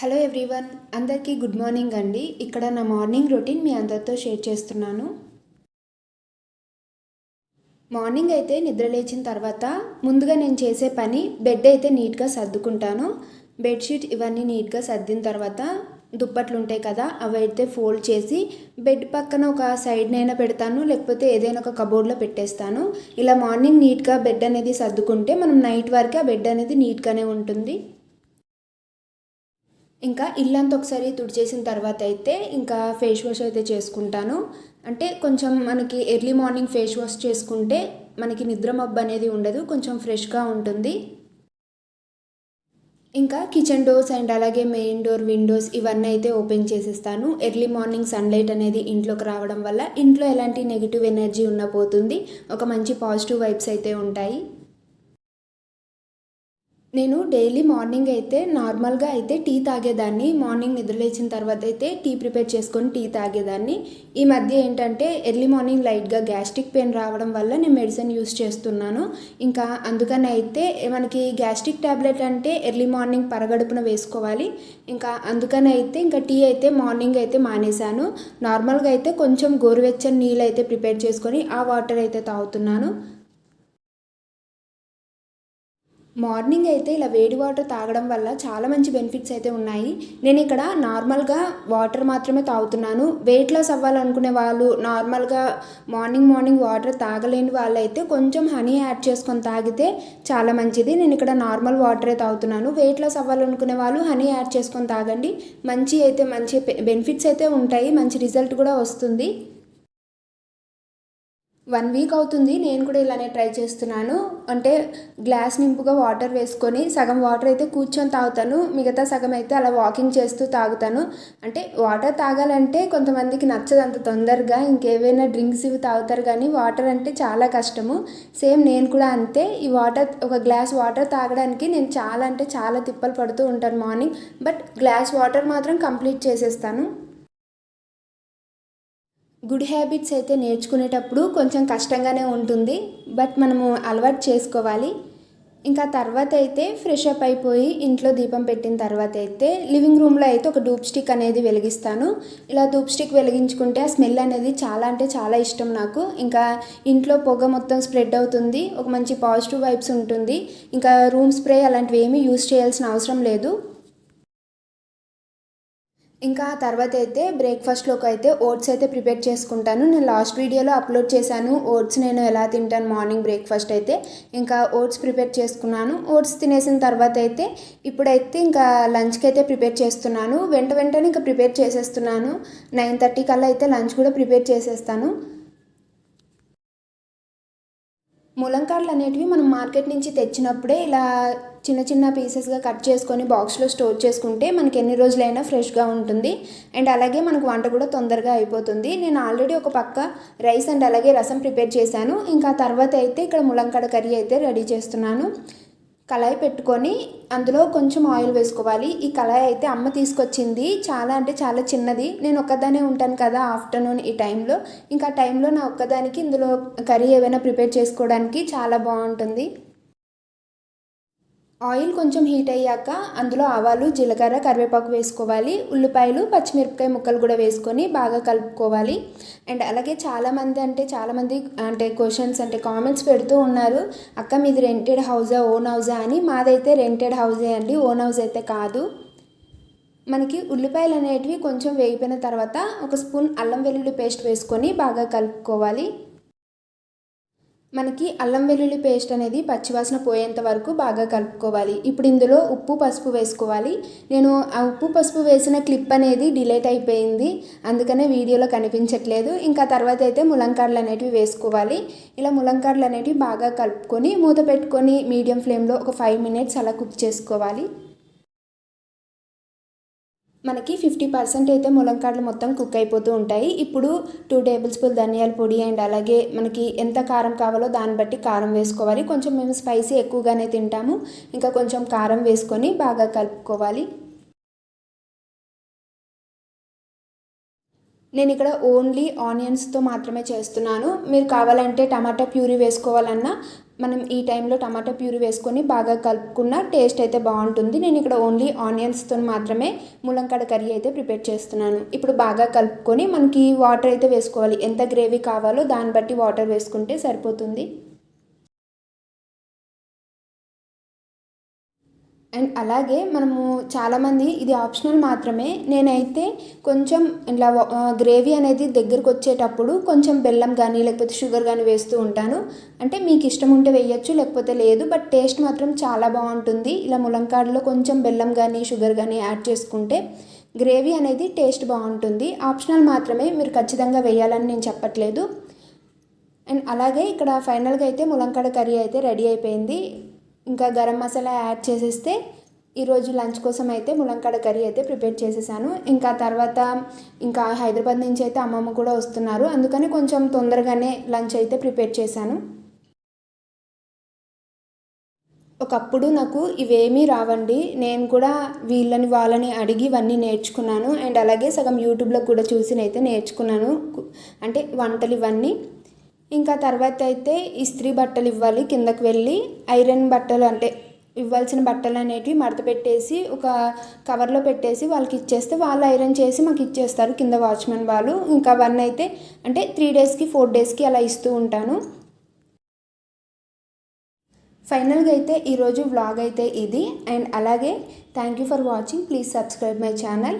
Hello everyone అందరికీ good morning అండి. ఇక్కడ నా మార్నింగ్ రొటీన్ మీ అందరితో షేర్ చేస్తున్నాను. మార్నింగ్ అయితే నిద్ర లేచిన తర్వాత ముందుగా నేను చేసే పని బెడ్ అయితే నీట్గా సర్దుకుంటాను. బెడ్షీట్ ఇవన్నీ నీట్గా సర్దిన తర్వాత దుప్పట్లు ఉంటాయి కదా అవి అయితే ఫోల్డ్ చేసి బెడ్ పక్కన ఒక సైడ్నైనా పెడతాను లేకపోతే ఏదైనా ఒక కబోర్డ్లో పెట్టేస్తాను. ఇలా మార్నింగ్ నీట్గా బెడ్ అనేది సర్దుకుంటే మనం నైట్ వరకు ఆ బెడ్ అనేది నీట్గానే ఉంటుంది. ఇంకా ఇల్లంతా ఒకసారి తుడిచేసిన తర్వాత అయితే ఇంకా ఫేస్ వాష్ అయితే చేసుకుంటాను. అంటే కొంచెం మనకి ఎర్లీ మార్నింగ్ ఫేస్ వాష్ చేసుకుంటే మనకి నిద్ర మబ్బు అనేది ఉండదు కొంచెం ఫ్రెష్గా ఉంటుంది. ఇంకా కిచెన్ డోర్స్ అండ్ అలాగే మెయిన్ డోర్ విండోస్ ఇవన్నీ అయితే ఓపెన్ చేసేస్తాను. ఎర్లీ మార్నింగ్ సన్లైట్ అనేది ఇంట్లోకి రావడం వల్ల ఇంట్లో ఎలాంటి నెగిటివ్ ఎనర్జీ ఉన్న పోతుంది ఒక మంచి పాజిటివ్ వైబ్స్ అయితే ఉంటాయి. నేను డైలీ మార్నింగ్ అయితే నార్మల్గా అయితే టీ తాగేదాన్ని. మార్నింగ్ నిద్రలేచిన తర్వాత అయితే టీ ప్రిపేర్ చేసుకొని టీ తాగేదాన్ని. ఈ మధ్య ఏంటంటే ఎర్లీ మార్నింగ్ లైట్గా గ్యాస్ట్రిక్ పెయిన్ రావడం వల్ల నేను మెడిసిన్ యూస్ చేస్తున్నాను. ఇంకా అందుకని అయితే మనకి గ్యాస్ట్రిక్ ట్యాబ్లెట్ అంటే ఎర్లీ మార్నింగ్ పరగడుపున వేసుకోవాలి. ఇంకా అందుకని అయితే ఇంకా టీ అయితే మార్నింగ్ అయితే మానేశాను. నార్మల్గా అయితే కొంచెం గోరువెచ్చని నీళ్ళు అయితే ప్రిపేర్ చేసుకొని ఆ వాటర్ అయితే తాగుతున్నాను. మార్నింగ్ అయితే ఇలా వేడి వాటర్ తాగడం వల్ల చాలా మంచి బెనిఫిట్స్ అయితే ఉన్నాయి. నేను ఇక్కడ నార్మల్గా వాటర్ మాత్రమే తాగుతున్నాను. వెయిట్ లాస్ అవ్వాలనుకునే వాళ్ళు నార్మల్గా మార్నింగ్ మార్నింగ్ వాటర్ తాగలేని వాళ్ళైతే కొంచెం హనీ యాడ్ చేసుకొని తాగితే చాలా మంచిది. నేను ఇక్కడ నార్మల్ వాటరే తాగుతున్నాను. వెయిట్ లాస్ అవ్వాలనుకునే వాళ్ళు హనీ యాడ్ చేసుకొని తాగండి. మంచి అయితే మంచి బెనిఫిట్స్ అయితే ఉంటాయి. మంచి రిజల్ట్ కూడా వస్తుంది. వన్ వీక్ అవుతుంది నేను కూడా ఇలానే ట్రై చేస్తున్నాను. అంటే గ్లాస్ నింపుగా వాటర్ వేసుకొని సగం వాటర్ అయితే కూర్చొని తాగుతాను మిగతా సగం అయితే అలా వాకింగ్ చేస్తూ తాగుతాను. అంటే వాటర్ తాగాలంటే కొంతమందికి నచ్చదు అంత తొందరగా ఇంకేవైనా డ్రింక్స్ ఇవి తాగుతారు కానీ వాటర్ అంటే చాలా కష్టము. సేమ్ నేను కూడా అంతే ఈ వాటర్ ఒక గ్లాస్ వాటర్ తాగడానికి నేను చాలా అంటే చాలా తిప్పలు పడుతూ ఉంటాను మార్నింగ్ బట్ గ్లాస్ వాటర్ మాత్రం కంప్లీట్ చేసేస్తాను. గుడ్ హ్యాబిట్స్ అయితే నేర్చుకునేటప్పుడు కొంచెం కష్టంగానే ఉంటుంది బట్ మనము అలవాటు చేసుకోవాలి. ఇంకా తర్వాత అయితే ఫ్రెష్ అప్ అయిపోయి ఇంట్లో దీపం పెట్టిన తర్వాత అయితే లివింగ్ రూమ్లో అయితే ఒక డూప్ స్టిక్ అనేది వెలిగిస్తాను. ఇలా డూప్ స్టిక్ వెలిగించుకుంటే ఆ స్మెల్ అనేది చాలా అంటే చాలా ఇష్టం నాకు. ఇంకా ఇంట్లో పొగ మొత్తం స్ప్రెడ్ అవుతుంది ఒక మంచి పాజిటివ్ వైబ్స్ ఉంటుంది. ఇంకా రూమ్ స్ప్రే అలాంటివి ఏమీ యూస్ చేయాల్సిన అవసరం లేదు. ఇంకా తర్వాత అయితే బ్రేక్ఫాస్ట్లోకి అయితే ఓట్స్ అయితే ప్రిపేర్ చేసుకుంటాను. నేను లాస్ట్ వీడియోలో అప్లోడ్ చేశాను. ఓట్స్ నేను ఎలా తింటాను మార్నింగ్ బ్రేక్ఫాస్ట్ అయితే ఇంకా ఓట్స్ ప్రిపేర్ చేసుకున్నాను. ఓట్స్ తినేసిన తర్వాత అయితే ఇప్పుడైతే ఇంకా లంచ్కి అయితే ప్రిపేర్ చేస్తున్నాను. వెంట వెంటనే ఇంకా ప్రిపేర్ చేసేస్తున్నాను. నైన్ థర్టీ కల్లా అయితే లంచ్ కూడా ప్రిపేర్ చేసేస్తాను. ములంకాడలు అనేటివి మనం మార్కెట్ నుంచి తెచ్చినప్పుడే ఇలా చిన్న చిన్న పీసెస్గా కట్ చేసుకొని బాక్స్లో స్టోర్ చేసుకుంటే మనకి ఎన్ని రోజులైనా ఫ్రెష్గా ఉంటుంది. అండ్ అలాగే మనకు వంట కూడా తొందరగా అయిపోతుంది. నేను ఆల్రెడీ ఒక పక్క రైస్ అండ్ అలాగే రసం ప్రిపేర్ చేశాను. ఇంకా తర్వాత అయితే ఇక్కడ ములంకాడ కర్రీ అయితే రెడీ చేస్తున్నాను. కళాయి పెట్టుకొని అందులో కొంచెం ఆయిల్ వేసుకోవాలి. ఈ కళాయి అయితే అమ్మ తీసుకొచ్చింది. చాలా అంటే చాలా చిన్నది. నేను ఒక్కదానే ఉంటాను కదా ఆఫ్టర్నూన్ ఈ టైంలో. ఇంకా టైంలో నా ఒక్కదానికి ఇందులో కర్రీ ఏమైనా ప్రిపేర్ చేసుకోవడానికి చాలా బాగుంటుంది. ఆయిల్ కొంచెం హీట్ అయ్యాక అందులో ఆవాలు జీలకర్ర కరివేపాకు వేసుకోవాలి. ఉల్లిపాయలు పచ్చిమిరపకాయ ముక్కలు కూడా వేసుకొని బాగా కలుపుకోవాలి. అండ్ అలాగే చాలామంది అంటే చాలామంది అంటే క్వశ్చన్స్ అంటే కామెంట్స్ పెడుతూ ఉన్నారు. అక్క మీది రెంటెడ్ హౌజా ఓన్ హౌజా అని. మాదైతే రెంటెడ్ హౌజే అండి ఓన్ హౌస్ అయితే కాదు. మనకి ఉల్లిపాయలు అనేటివి కొంచెం వేగిపోయిన తర్వాత ఒక స్పూన్ అల్లం వెల్లుల్లి పేస్ట్ వేసుకొని బాగా కలుపుకోవాలి. మనకి అల్లం వెల్లుల్లి పేస్ట్ అనేది పచ్చివాసన పోయేంత వరకు బాగా కలుపుకోవాలి. ఇప్పుడు ఇందులో ఉప్పు పసుపు వేసుకోవాలి. నేను ఆ ఉప్పు పసుపు వేసిన క్లిప్ అనేది డిలేట్ అయిపోయింది. అందుకనే వీడియోలో కనిపించట్లేదు. ఇంకా తర్వాత అయితే ములంకాడలు అనేటివి వేసుకోవాలి. ఇలా ములంకాడలు అనేటివి బాగా కలుపుకొని మూత పెట్టుకొని మీడియం ఫ్లేమ్లో ఒక ఫైవ్ మినిట్స్ అలా కుక్ చేసుకోవాలి. మనకి ఫిఫ్టీ పర్సెంట్ అయితే ములంకాడలు మొత్తం కుక్ అయిపోతూ ఉంటాయి. ఇప్పుడు టూ టేబుల్ స్పూన్ ధనియాల పొడి అండ్ అలాగే మనకి ఎంత కారం కావాలో దాన్ని బట్టి కారం వేసుకోవాలి. కొంచెం మేము స్పైసీ ఎక్కువగానే తింటాము. ఇంకా కొంచెం కారం వేసుకొని బాగా కలుపుకోవాలి. నేను ఇక్కడ ఓన్లీ ఆనియన్స్తో మాత్రమే చేస్తున్నాను. మీరు కావాలంటే టమాటా ప్యూరీ వేసుకోవాలన్నా మనం ఈ టైంలో టమాటా ప్యూరీ వేసుకొని బాగా కలుపుకున్న టేస్ట్ అయితే బాగుంటుంది. నేను ఇక్కడ ఓన్లీ ఆనియన్స్తో మాత్రమే ములంకాడ కర్రీ అయితే ప్రిపేర్ చేస్తున్నాను. ఇప్పుడు బాగా కలుపుకొని మనకి వాటర్ అయితే వేసుకోవాలి. ఎంత గ్రేవీ కావాలో దాన్ని బట్టి వాటర్ వేసుకుంటే సరిపోతుంది. అండ్ అలాగే మనము చాలామంది ఇది ఆప్షనల్ మాత్రమే. నేనైతే కొంచెం ఇలా గ్రేవీ అనేది దగ్గరకు వచ్చేటప్పుడు కొంచెం బెల్లం కానీ లేకపోతే షుగర్ కానీ వేస్తూ ఉంటాను. అంటే మీకు ఇష్టం ఉంటే వేయచ్చు లేకపోతే లేదు బట్ టేస్ట్ మాత్రం చాలా బాగుంటుంది. ఇలా ములంకాడలో కొంచెం బెల్లం కానీ షుగర్ కానీ యాడ్ చేసుకుంటే గ్రేవీ అనేది టేస్ట్ బాగుంటుంది. ఆప్షనల్ మాత్రమే మీరు ఖచ్చితంగా వేయాలని నేను చెప్పట్లేదు. అండ్ అలాగే ఇక్కడ ఫైనల్గా అయితే ములంకాడ కర్రీ అయితే రెడీ అయిపోయింది. ఇంకా గరం మసాలా యాడ్ చేసేస్తే ఈరోజు లంచ్ కోసం అయితే ములంకాడ కర్రీ అయితే ప్రిపేర్ చేసేసాను. ఇంకా తర్వాత ఇంకా హైదరాబాద్ నుంచి అయితే అమ్మమ్మ కూడా వస్తున్నారు. అందుకని కొంచెం తొందరగానే లంచ్ అయితే ప్రిపేర్ చేశాను. ఒకప్పుడు నాకు ఇవేమీ రావండి. నేను కూడా వీళ్ళని వాళ్ళని అడిగి ఇవన్నీ నేర్చుకున్నాను. అండ్ అలాగే సగం యూట్యూబ్లో కూడా చూసి అయితే నేర్చుకున్నాను. అంటే వంటలు ఇవన్నీ. ఇంకా తర్వాత అయితే ఇస్త్రీ బట్టలు ఇవ్వాలి కిందకి వెళ్ళి. ఐరన్ బట్టలు అంటే ఇవ్వాల్సిన బట్టలు అనేటివి మడత పెట్టేసి ఒక కవర్లో పెట్టేసి వాళ్ళకి ఇచ్చేస్తే వాళ్ళు ఐరన్ చేసి మాకు ఇచ్చేస్తారు కింద వాచ్మెన్ వాళ్ళు. ఇంకా అవన్నీ అయితే అంటే త్రీ డేస్కి ఫోర్ డేస్కి అలా ఇస్తూ ఉంటాను. ఫైనల్గా అయితే ఈరోజు వ్లాగ్ అయితే ఇది. అండ్ అలాగే thank you for watching please subscribe my channel